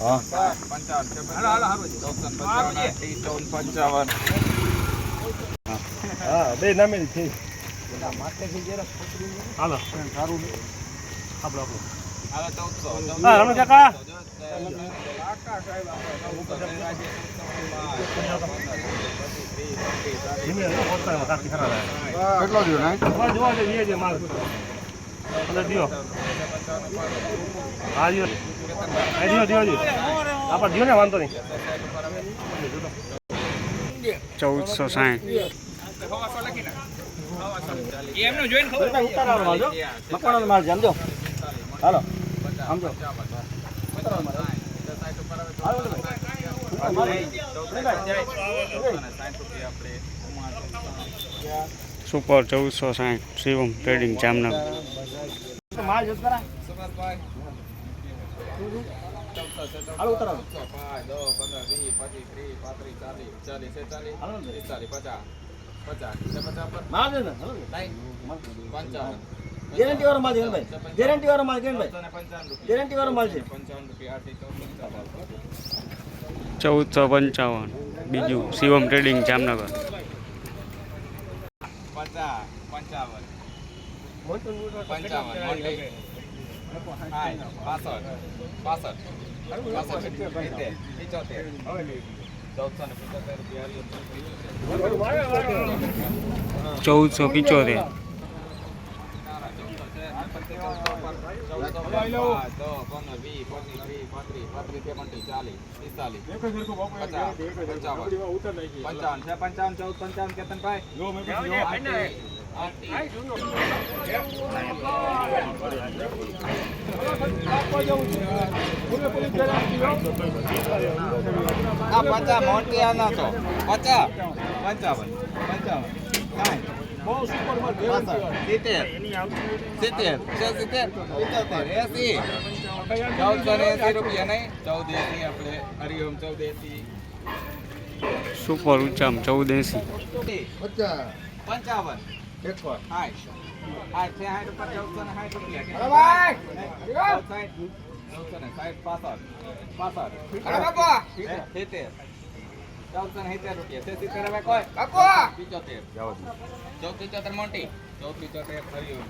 હા. બે નામે છે હાલો હાલો ચૌદસો હા, રમણ કેટલો નાઈ જોવા જોઈએ દે માલ અંદર દિયો હા દિયો આપણે ને વાંધો નહીં. ચૌદસો સાઠ. માલ સમજો હાલો સમજો સુપર ચૌદસો સાઠ શિવમ ટ્રેડિંગ જામનગર. માલ હાલો ઉતારો પાંચ દસ પંદર વીસ પચીસ ત્રીસ પાંત્રીસ ચાલીસ ચાલીસ છેતાલીસ પિસ્તાલીસ પચાસ પચાસ પચાસ પર ને. પંચાવન ગેરંટી વાળો માલ છે ભાઈ ગેરંટી વાળો માલ ભાઈ ગેરંટી વાળો માલ છે. ચૌદસો પંચાવન. બીજું શિવમ ટ્રેડિંગ જામનગર. પચાસ પંચાવન. પંચાવન મોટી સાઠ પાસઠ પાસઠ પાસઠ સિત્તેર પિચોતેર ચૌદસો ને પિચોતેર રૂપિયા ચૌદસો પિચોતેર પંચાવન છે પંચાવન ચૌદ પંચાવન કેતન આ પચા મોટી આના તો પચા પંચાવન. પંચાવન. સાઠ પાસઠ, સિત્તેર. સિત્તેર. છે સિત્તેર. પિત્તોતેર એસી. ચૌદસો ને એસી રૂપિયા નહીં. ચૌદ એસી આપણે હરિઓમ ચૌદ એસી સુપર ઉચ્ચામ ચૌદ એંસી પંચાવન. એક વાર સાઠ છે સાઠ ઉપર ચૌદસો ને સાઠ રૂપિયા ચૌદસો ને સાઠ પાસઠ પાસઠ સિત્તેર. ચૌદસો ને સિત્તેર રૂપિયા. સિત્તેર હવે કોઈ? પિચોતેર. ચૌદ પિચોતેર મોટી. ચૌદ પિચોતેર હરિઓમ